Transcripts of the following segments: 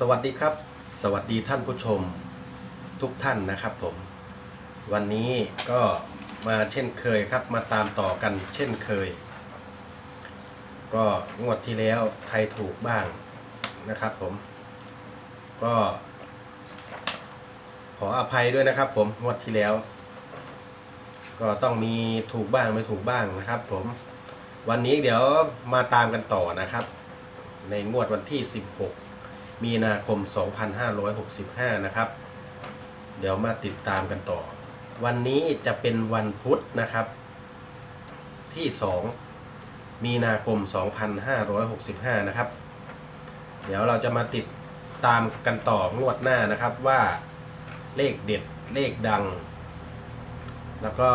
สวัสดีครับ สวัสดีท่านผู้ชมทุกท่านนะครับผม วันนี้ก็มาเช่นเคยครับ มาตามต่อกันเช่นเคย ก็งวดที่แล้วใครถูกบ้างนะครับผม ก็ ขออภัยด้วยนะครับผมงวดที่แล้ว ก็ต้องมีถูกบ้างไม่ถูกบ้างนะครับ ผม วันนี้เดี๋ยวมาตามกันต่อนะครับ ในงวดวันที่ 16 มีนาคม 2565 นะครับ เดี๋ยวมาติดตามกันต่อ วันนี้จะเป็นวันพุธนะครับ ที่ 2 มีนาคม 2565 นะครับ เดี๋ยวเราจะมาติดตามกันต่องวดหน้านะครับว่าเลขเด็ดเลขดัง แล้วก็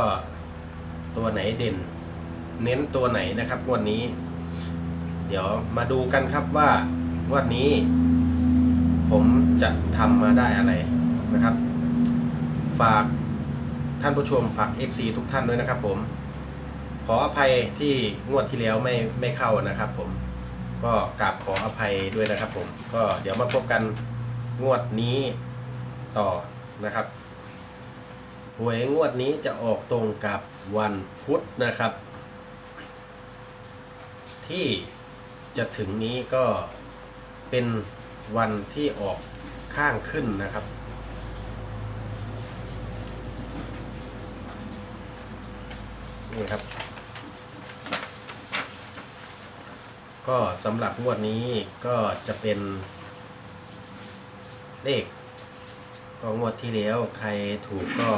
ตัวไหนเด่น เน้นตัวไหนนะครับงวดนี้ เดี๋ยวมาดูกันครับว่างวดนี้ ผมจะทำมาได้อะไรนะครับ ฝากท่านผู้ชมฝาก FC ทุกท่านด้วยนะครับ ผม ขออภัยที่งวดที่แล้วไม่ไม่เข้านะครับ ผมก็กราบขออภัยด้วยนะครับ ผมก็เดี๋ยวมาพบกันงวดนี้ต่อนะครับหวยงวดนี้จะออกตรงกับวันพุธนะครับ ที่จะถึงนี้ก็เป็น วันที่ออกข้างขึ้นนะครับ นี่ครับ ก็สำหรับงวดนี้ก็จะเป็น เลข ก็งวดที่แล้วใครถูกก็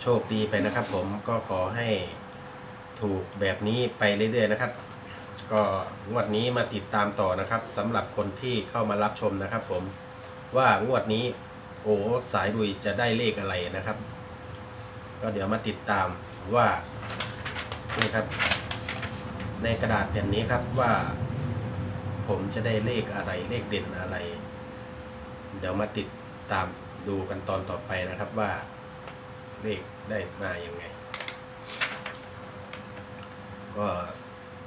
โชคดีไปนะครับผมก็ขอให้ถูกแบบนี้ไปเรื่อยๆนะครับ ก็งวดนี้มาติดตามต่อนะครับสำหรับคนที่เข้ามารับชมนะครับ ผมว่างวดนี้ โอ้สายดุยจะได้เลขอะไรนะครับ ก็เดี๋ยวมาติดตามว่านี่ครับ ในกระดาษแผ่นนี้ครับว่า ผมจะได้เลขอะไรเลขเด่นอะไร เดี๋ยวมาติดตามดูกันตอนต่อไปนะครับว่า เลขได้มาอย่างไง ก็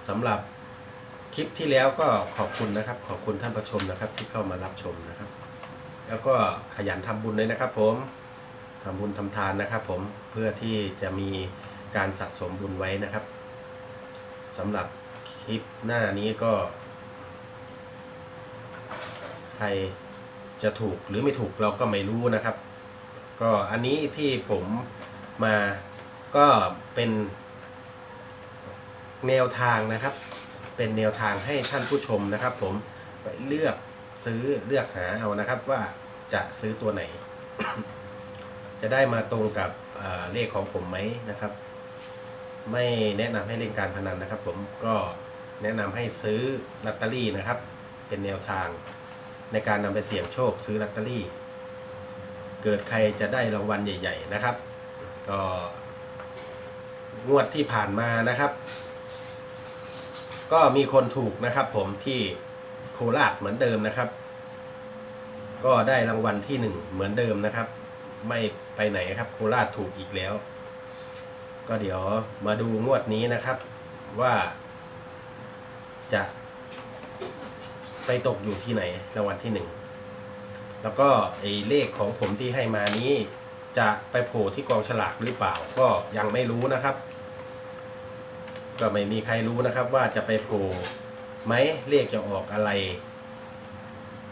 สำหรับ คลิปที่แล้วก็ขอบคุณนะครับ ขอบคุณท่านผู้ชมนะครับ ที่เข้ามารับชมนะครับ แล้วก็ขยันทำบุญเลยนะครับ ผมทำบุญทำทานนะครับ ผมเพื่อที่จะมีการสะสมบุญไว้นะครับสำหรับคลิปหน้านี้ก็ ใครจะถูกหรือไม่ถูกเราก็ไม่รู้นะครับ ก็อันนี้ที่ผมมาก็เป็นแนวทางนะครับ เป็นแนวทางให้ท่านผู้ชมนะครับ ผมไปเลือกซื้อเลือกหาเอานะครับว่าจะซื้อตัวไหน จะได้มาตรงกับเลขของผมไหมนะครับ ไม่แนะนำให้เล่นการพนันนะครับ ผมก็แนะนำให้ซื้อลอตเตอรี่นะครับ เป็นแนวทางในการนำไปเสี่ยงโชคซื้อลอตเตอรี่ เกิดใครจะได้รางวัลใหญ่ ๆ นะครับ ก็งวดที่ผ่านมานะครับ ก็มีคนถูกนะครับผมที่โคราชเหมือนเดิมนะครับ ก็ได้รางวัลที่หนึ่งเหมือนเดิมนะครับ ไม่ไปไหนครับโคราชถูกอีกแล้ว ก็เดี๋ยวมาดูงวดนี้นะครับ ว่า จะไปตกอยู่ที่ไหนรางวัลที่หนึ่งแล้วก็ไอ้เลขของผมที่ให้มานี้ จะไปโผล่ที่กองฉลากหรือเปล่า ก็ยังไม่รู้นะครับ ก็ไม่มีใครรู้นะครับว่าจะไปโผล่ไหมเลขจะออกอะไร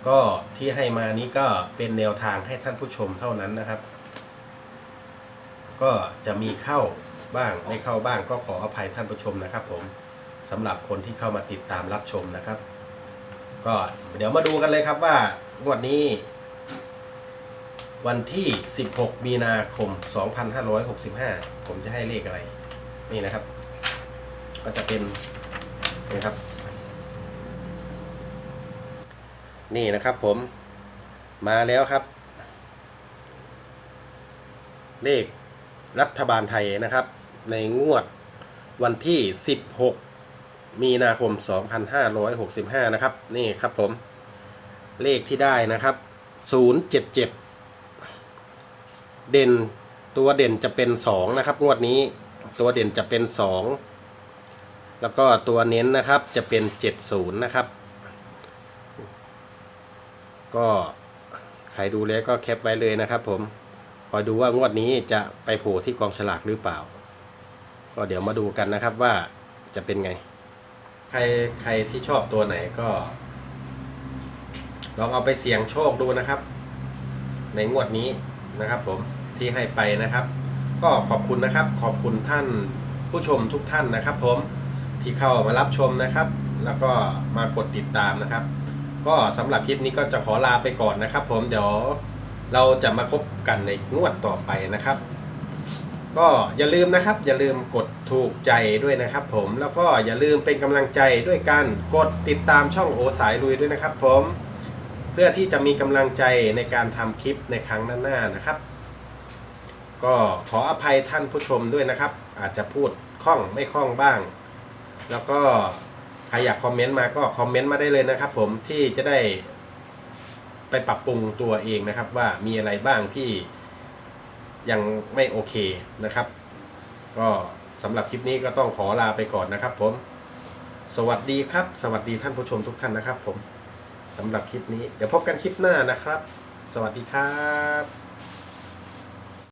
ก็ที่ให้มานี้ก็เป็นแนวทางให้ท่านผู้ชมเท่านั้นนะครับ ก็จะมีเข้าบ้างไม่เข้าบ้างก็ขออภัยท่านผู้ชมนะครับ ผมสำหรับคนที่เข้ามาติดตามรับชมนะครับ ก็เดี๋ยวมาดูกันเลยครับว่างวดนี้ วันที่ 16 มีนาคม 2565 ผมจะให้เลขอะไร นี่นะครับ ก็จะเป็นนี่ครับ นี่นะครับผมมาแล้วครับ เลขรัฐบาลไทยนะครับ ในงวดวันที่ 16 มีนาคม 2565 นะครับ นี่ครับผม เลขที่ได้นะครับ 077 เด่นตัวเด่นจะเป็น 2 นะครับ งวดนี้ตัวเด่นจะเป็น 2 แล้วก็ตัวเน้นนะครับจะเป็น 70 นะครับ ก็ใครดูแล้วก็แคปไว้เลยนะครับ ผมคอยดูว่างวดนี้จะไปโผล่ที่กองฉลากหรือเปล่า ก็เดี๋ยวมาดูกันนะครับว่าจะเป็นไง ใครใครที่ชอบตัวไหนก็ลองเอาไปเสี่ยงโชคดูนะครับ ในงวดนี้นะครับ ผมที่ให้ไปนะครับ ก็ขอบคุณนะครับ ขอบคุณท่านผู้ชมทุกท่านนะครับ ผม ที่เข้ามารับชมนะครับ แล้วก็มากดติดตามนะครับ ก็สำหรับคลิปนี้ก็จะขอลาไปก่อนนะครับ ผมเดี๋ยวเราจะมาพบกันในงวดต่อไปนะครับ ก็อย่าลืมนะครับ อย่าลืมกดถูกใจด้วยนะครับ ผมแล้วก็อย่าลืมเป็นกำลังใจด้วยการกดติดตามช่องโอสายลุยด้วยนะครับ ผมเพื่อที่จะมีกำลังใจในการทำคลิปในครั้งหน้าๆนะครับ ก็ขออภัยท่านผู้ชมด้วยนะครับ อาจจะพูดคล่องไม่คล่องบ้าง แล้วก็ใครอยากคอมเมนต์มาก็คอมเมนต์มาได้เลยนะครับ ผมที่จะได้ไปปรับปรุงตัวเองนะครับ ว่ามีอะไรบ้างที่ยังไม่โอเคนะครับ ก็สำหรับคลิปนี้ก็ต้องขอลาไปก่อนนะครับ ผม สวัสดีครับ สวัสดีท่านผู้ชมทุกท่านนะครับ ผมสำหรับคลิปนี้ เดี๋ยวพบกันคลิปหน้านะครับ สวัสดีครับ